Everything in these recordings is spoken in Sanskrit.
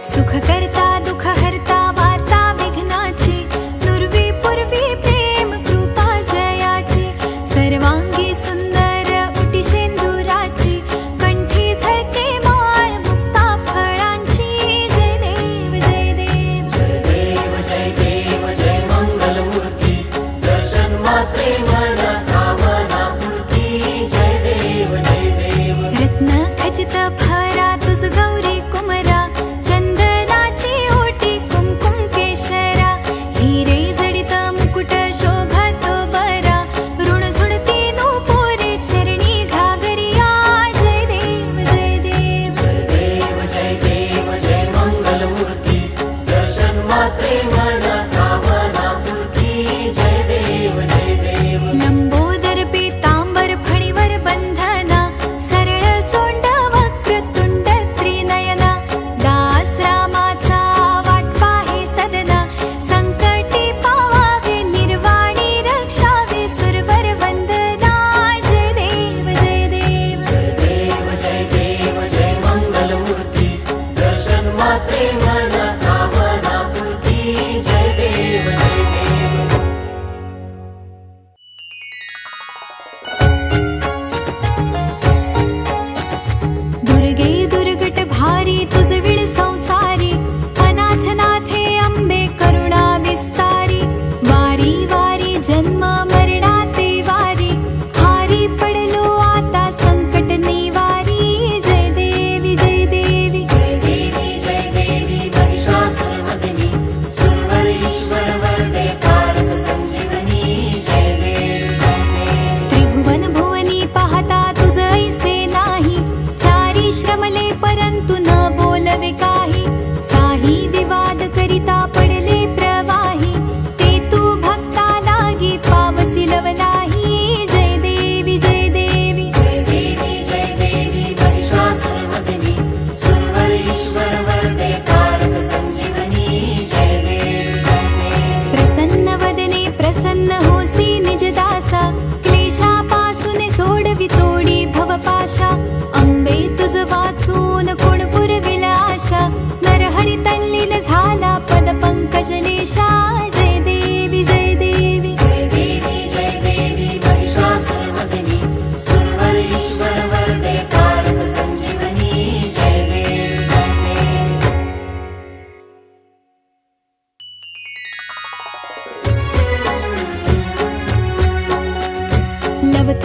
सुख करता दुख हरता वार्ता विघ्नाची दुर्वी पूर्वी प्रेम कृपा जयाची सर्वांगी सुंदर उटी शेंदुराची कंठी झळके माळ मुक्ता फळांची जय देव जय देव. जय देव जय देव जय मंगल मूर्ती दर्शन मात्रे मन कामना पूर्ती जय देव जय देव. रत्न खचित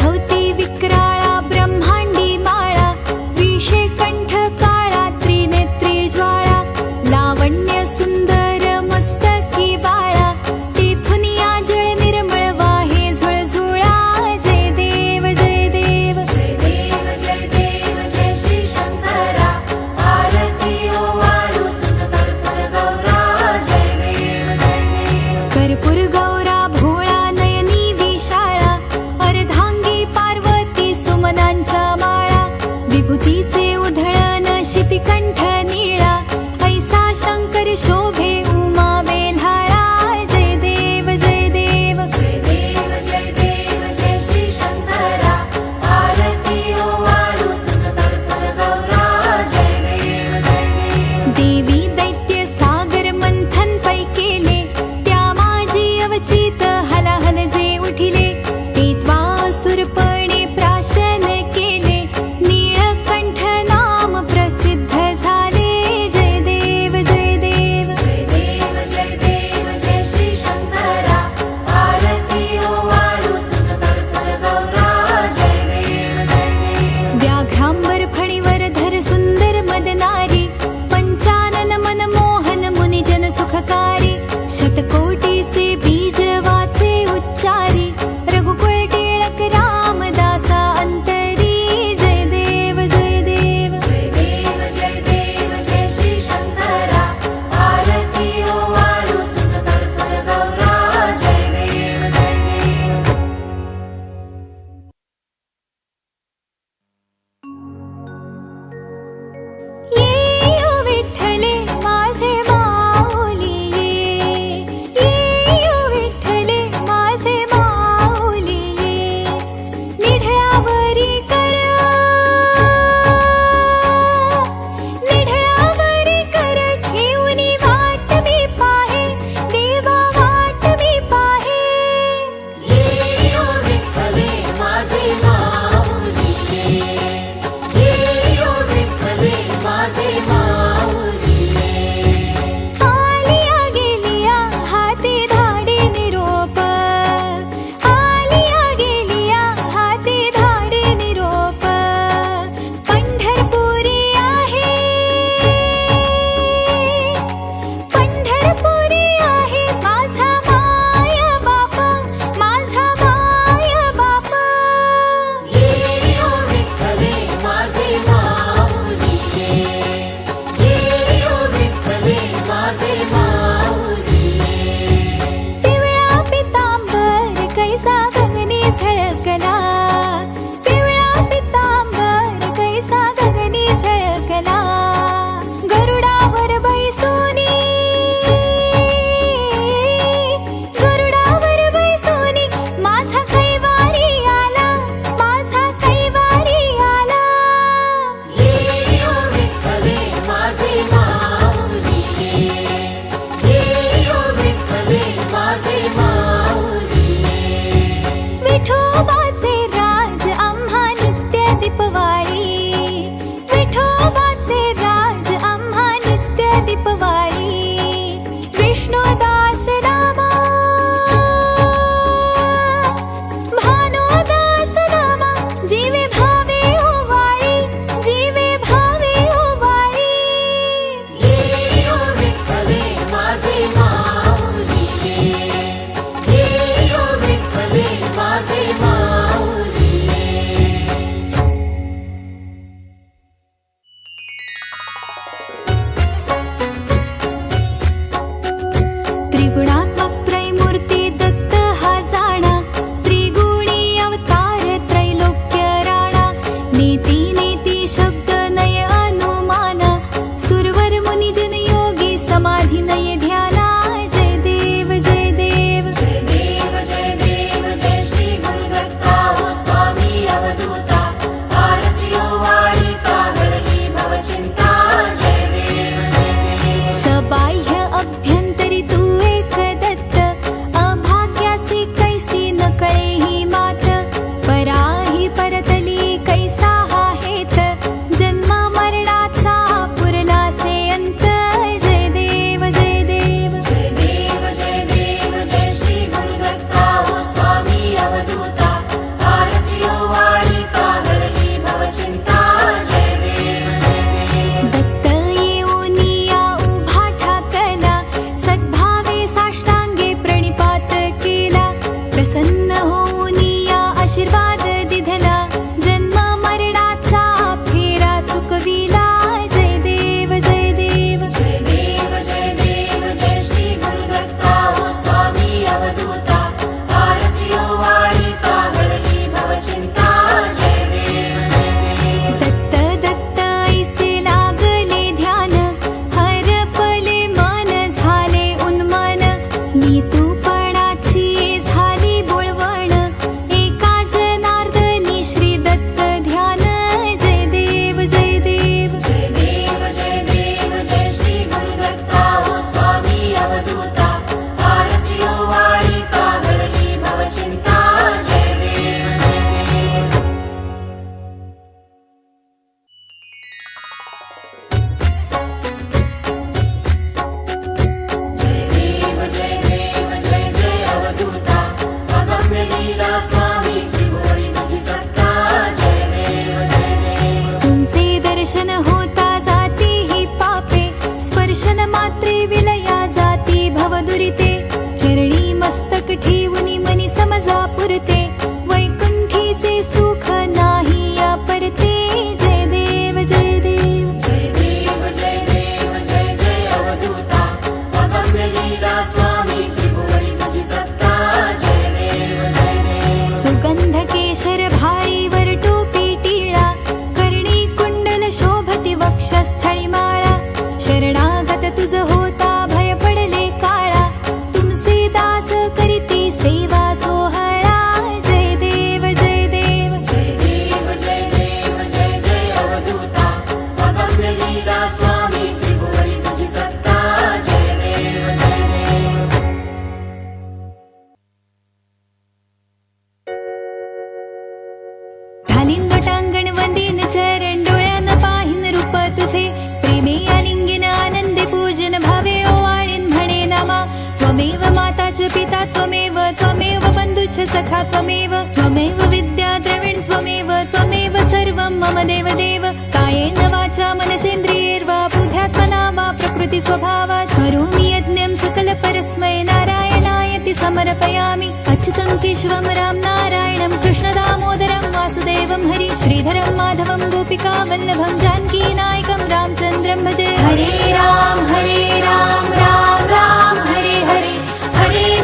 头 देवी त्वमेव त्वमेव विद्या द्रविण त्वमेव त्वमेव सर्वं मम देवदेव। कायेन वाचा मनसेन्द्रियैर्वा बुध्यात्मना वा प्रकृतिस्वभावात् करोमि यज्ञं सकलपरस्मै नारायणायति समर्पयामि। अच्युतं केशवं राम नारायणं कृष्णदामोदरं वासुदेवं हरि श्रीधरं माधवं गोपिका वल्लभं जानकीनायकम् रामचन्द्रं भजे। हरे राम हरे राम राम।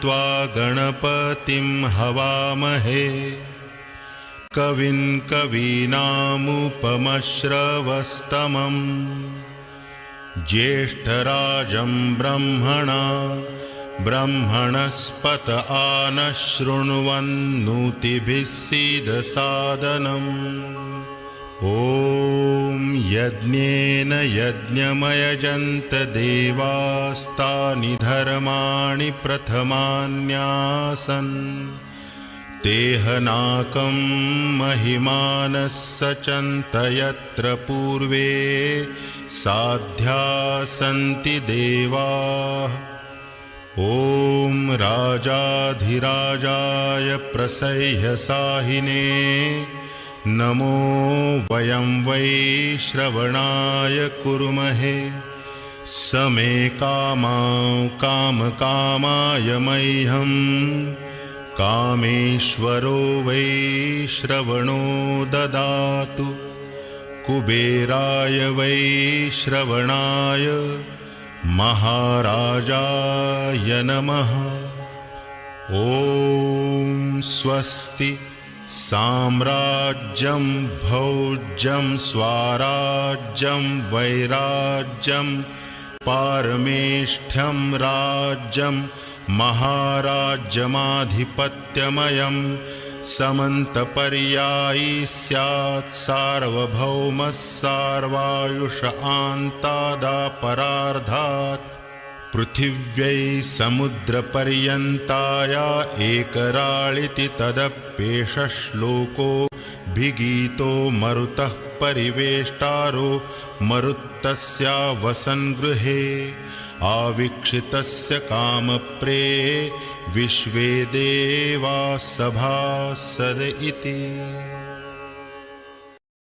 त्वा गणपतिं हवामहे। कविन् कवीनामुपमश्रवस्तमम्। ज्येष्ठराजं ब्रह्मणा ब्रह्मणस्पत आनशृण्वन्नुतिभिः सीदसादनम्। ॐ यज्ञेन यज्ञमयजन्तदेवास्तानि धर्माणि प्रथमान्यासन्। देहनाकं महिमानः सचन्तयत्र पूर्वे साध्या सन्ति देवाः। ॐ राजाधिराजाय प्रसह्यसाहिने नमो वयं वै श्रवणाय कुर्महे। समे कामां कामकामाय मह्यं। कामेश्वरो वै श्रवणो ददातु। कुबेराय वै श्रवणाय महाराजाय नमः। ॐ स्वस्ति साम्राज्यं भौज्यं स्वाराज्यं वैराज्यं पारमेष्ठ्यं राज्यं महाराज्यमाधिपत्यमयं समन्तपर्यायी स्यात् सार्वभौमः सार्वायुष आन्तादापरार्धात् पृथिव्यै समुद्रपर्यन्ताया एकराळिति तदप्येष श्लोको भिगीतो मरुतः परिवेष्टारो मरुत्तस्या वसन्गृहे आवीक्षितस्य कामप्रे विश्वे देवा सभासद इति